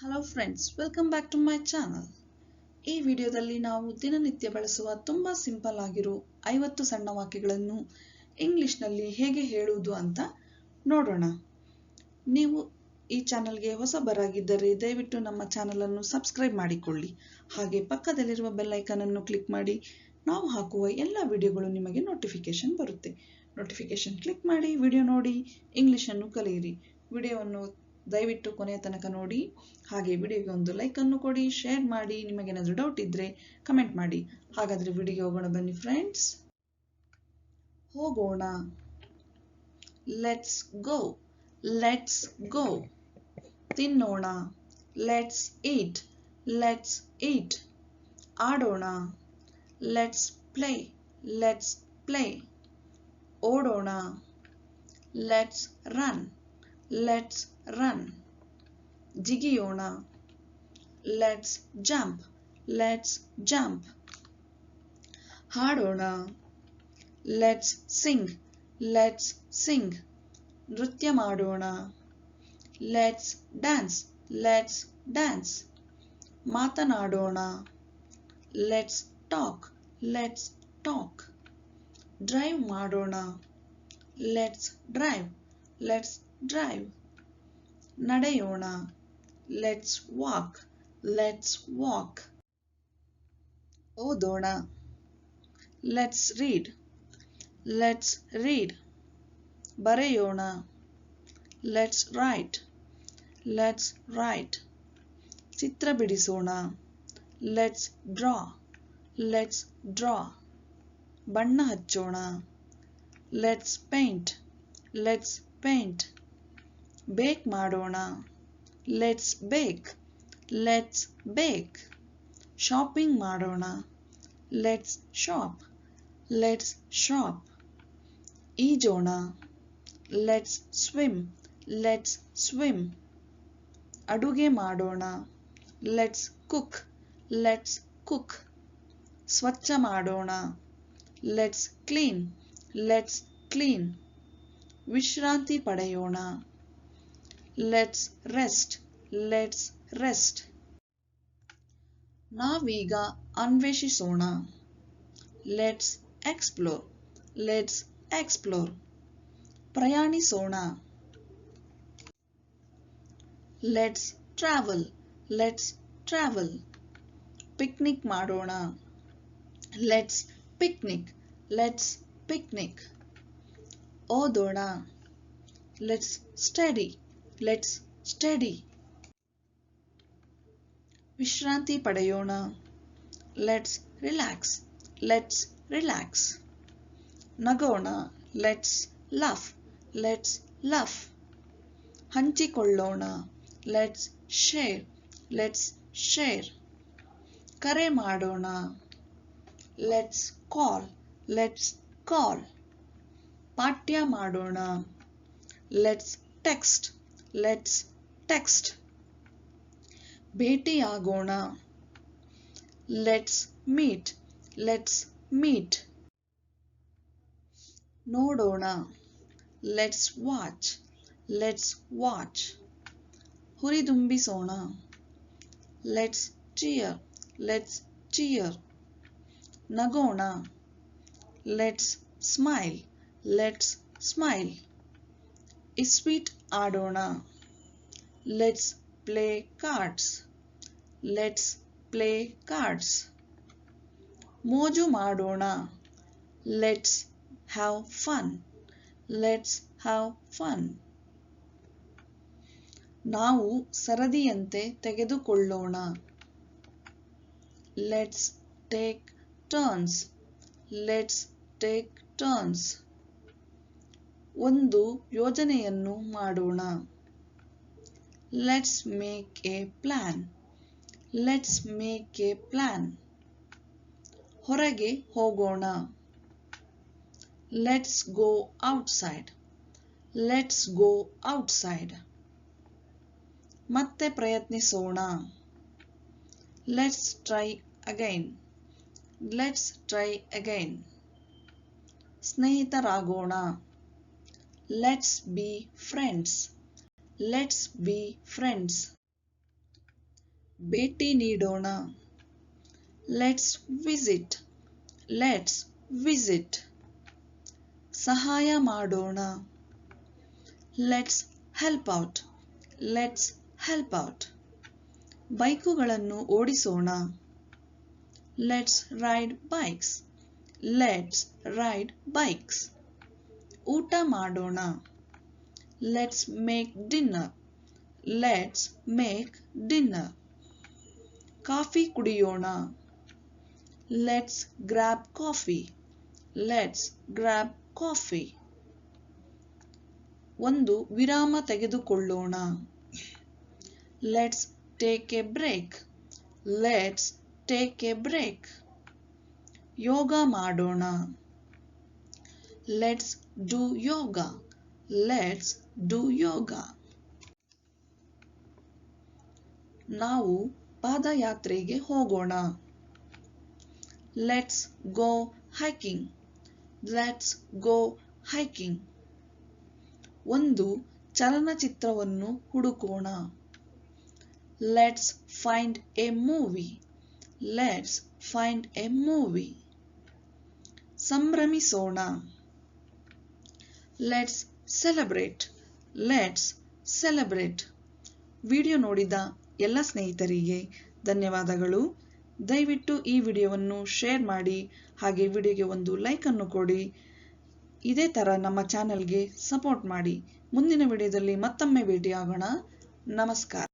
Hello friends welcome back to my channel ಈ ವಿಡಿಯೋದಲ್ಲಿ ನಾವು ದಿನನಿತ್ಯ ಬಳಸುವ ತುಂಬ ಸಿಂಪಲ್ ಆಗಿರೋ ಐವತ್ತು ಸಣ್ಣ ವಾಕ್ಯಗಳನ್ನು ಇಂಗ್ಲಿಷ್ನಲ್ಲಿ ಹೇಗೆ ಹೇಳುವುದು ಅಂತ ನೋಡೋಣ. ನೀವು ಈ ಚಾನಲ್ಗೆ ಹೊಸಬರಾಗಿದ್ದರೆ ದಯವಿಟ್ಟು ನಮ್ಮ ಚಾನಲನ್ನು ಸಬ್ಸ್ಕ್ರೈಬ್ ಮಾಡಿಕೊಳ್ಳಿ. ಹಾಗೆ ಪಕ್ಕದಲ್ಲಿರುವ ಬೆಲ್ ಅನ್ನು ಕ್ಲಿಕ್ ಮಾಡಿ. ನಾವು ಹಾಕುವ ಎಲ್ಲ ವಿಡಿಯೋಗಳು ನಿಮಗೆ ನೋಟಿಫಿಕೇಶನ್ ಬರುತ್ತೆ. ನೋಟಿಫಿಕೇಶನ್ ಕ್ಲಿಕ್ ಮಾಡಿ, ವಿಡಿಯೋ ನೋಡಿ ಇಂಗ್ಲಿಷನ್ನು ಕಲಿಯಿರಿ. ವಿಡಿಯೋವನ್ನು ದಯವಿಟ್ಟು ಕೊನೆಯ ತನಕ ನೋಡಿ. ಹಾಗೆ ವಿಡಿಯೋಗೆ ಒಂದು ಲೈಕ್ ಅನ್ನು ಕೊಡಿ ಶೇರ್ ಮಾಡಿ ನಿಮಗೇನಾದರೂ ಡೌಟ್ ಇದ್ದರೆ ಕಮೆಂಟ್ ಮಾಡಿ. ಹಾಗಾದರೆ ವಿಡಿಯೋಗೆ ಹೋಗೋಣ ಬನ್ನಿ ಫ್ರೆಂಡ್ಸ್ ಹೋಗೋಣ. ಲೆಟ್ಸ್ ಗೋ ಲೆಟ್ಸ್ ಗೋ ತಿನ್ನೋಣ. ಲೆಟ್ಸ್ ಈಟ್ ಲೆಟ್ಸ್ ಈಟ್ ಆಡೋಣ. Let's play let's play ಓಡೋಣ. Let's run Let's run. Jigiona. Let's jump. Let's jump. Hadona. Let's sing. Let's sing. Nritya madona. Let's dance. Let's dance. Matanadona. Let's talk. Let's talk. Drive madona. Let's drive. Let's drive ನಡೆಯೋಣ let's walk let's walk ಓದೋಣ let's read let's read ಬರೆಯೋಣ let's right let's right Chitra ಬಿಡಿಸೋಣ let's draw let's draw ಬಣ್ಣ ಹಚ್ಚೋಣ let's paint let's paint ಬೇಕ್ ಮಾಡೋಣ let's ಬೇಕ್ let's ಬೇಕ್ shopping ಮಾಡೋಣ let's shop let's shop ಈಜೋಣ let's swim let's swim ಅಡುಗೆ ಮಾಡೋಣ ಲೆಟ್ಸ್ ಕುಕ್ ಲೆಟ್ಸ್ ಕುಕ್ ಸ್ವಚ್ಛ ಮಾಡೋಣ ಲೆಟ್ಸ್ ಕ್ಲೀನ್ ಲೆಟ್ಸ್ ಕ್ಲೀನ್ ವಿಶ್ರಾಂತಿ ಪಡೆಯೋಣ ಲೆಟ್ಸ್ ರೆಸ್ಟ್ ಲೆಟ್ಸ್ ರೆಸ್ಟ್ ನಾವೀಗ ಅನ್ವೇಷಿಸೋಣ let's explore let's explore ಪ್ರಯಾಣಿಸೋಣ let's travel let's travel picnic ಮಾಡೋಣ ಲೆಟ್ಸ್ ಪಿಕ್ನಿಕ್ ಲೆಟ್ಸ್ ಪಿಕ್ನಿಕ್ ಓದೋಣ let's study Let's study. Vishranti Padayona. Let's relax. Let's relax. Nagona. Let's laugh. Let's laugh. Hanchi kollona. Let's share. Let's share. Kare madona. Let's call. Let's call. Patya madona. Let's text let's text ಭೇಟಿಯಾಗೋಣ let's meet let's meet ನೋಡೋಣ let's watch let's watch ಹುರಿದುಂಬಿಸೋಣ let's cheer let's cheer ನಗೋಣ let's smile let's smile ಇಸ್ವೀಟ್ ಆಡೋಣ. Let's play cards let's play cards ಮೋಜು ಮಾಡೋಣ. Let's have fun let's have fun ನಾವು ಸರದಿಯಂತೆ ತೆಗೆದುಕೊಳ್ಳೋಣ. Let's take turns let's take turns ಒಂದು ಯೋಜನೆಯನ್ನು ಮಾಡೋಣ. Let's make a plan let's make a plan ಹೊರಗೆ ಹೋಗೋಣ. Let's go outside let's go outside ಮತ್ತೆ ಪ್ರಯತ್ನಿಸೋಣ. Let's try again let's try again ಸ್ನೇಹಿತರಾಗೋಣ. let's be friends let's be friends ಭೇಟಿ ನೀಡೋಣ let's visit let's visit ಸಹಾಯ ಮಾಡೋಣ let's help out let's help out ಬೈಕುಗಳನ್ನು ಓಡಿಸೋಣ let's ride bikes let's ride bikes ಊಟ ಮಾಡೋಣ. Let's make dinner let's make dinner coffee ಕುಡಿಯೋಣ. Let's grab coffee let's grab coffee ಒಂದು ವಿರಾಮ ತೆಗೆದುಕೊಳ್ಳೋಣ. Let's take a break let's take a break ಯೋಗ ಮಾಡೋಣ. Let's do yoga let's do yoga ನಾವು ಪಾದಯಾತ್ರೆಗೆ ಹೋಗೋಣ. Let's go hiking let's go hiking ಒಂದು ಚಲನಚಿತ್ರವನ್ನು ಹುಡುಕೋಣ. Let's find a movie let's find a movie ಸಂಭ್ರಮಿಸೋಣ. Let's celebrate let's celebrate video ನೋಡಿದ ಎಲ್ಲ ಸ್ನೇಹಿತರಿಗೆ ಧನ್ಯವಾದಗಳು. ದಯವಿಟ್ಟು ಈ ವಿಡಿಯೋವನ್ನು ಶೇರ್ ಮಾಡಿ, ಹಾಗೆ ವಿಡಿಯೋಗೆ ಒಂದು ಲೈಕ್ ಅನ್ನು ಕೊಡಿ. ಇದೇ ಥರ ನಮ್ಮ ಚಾನೆಲ್ಗೆ ಸಪೋರ್ಟ್ ಮಾಡಿ. ಮುಂದಿನ ವಿಡಿಯೋದಲ್ಲಿ ಮತ್ತೊಮ್ಮೆ ಭೇಟಿಯಾಗೋಣ. ನಮಸ್ಕಾರ.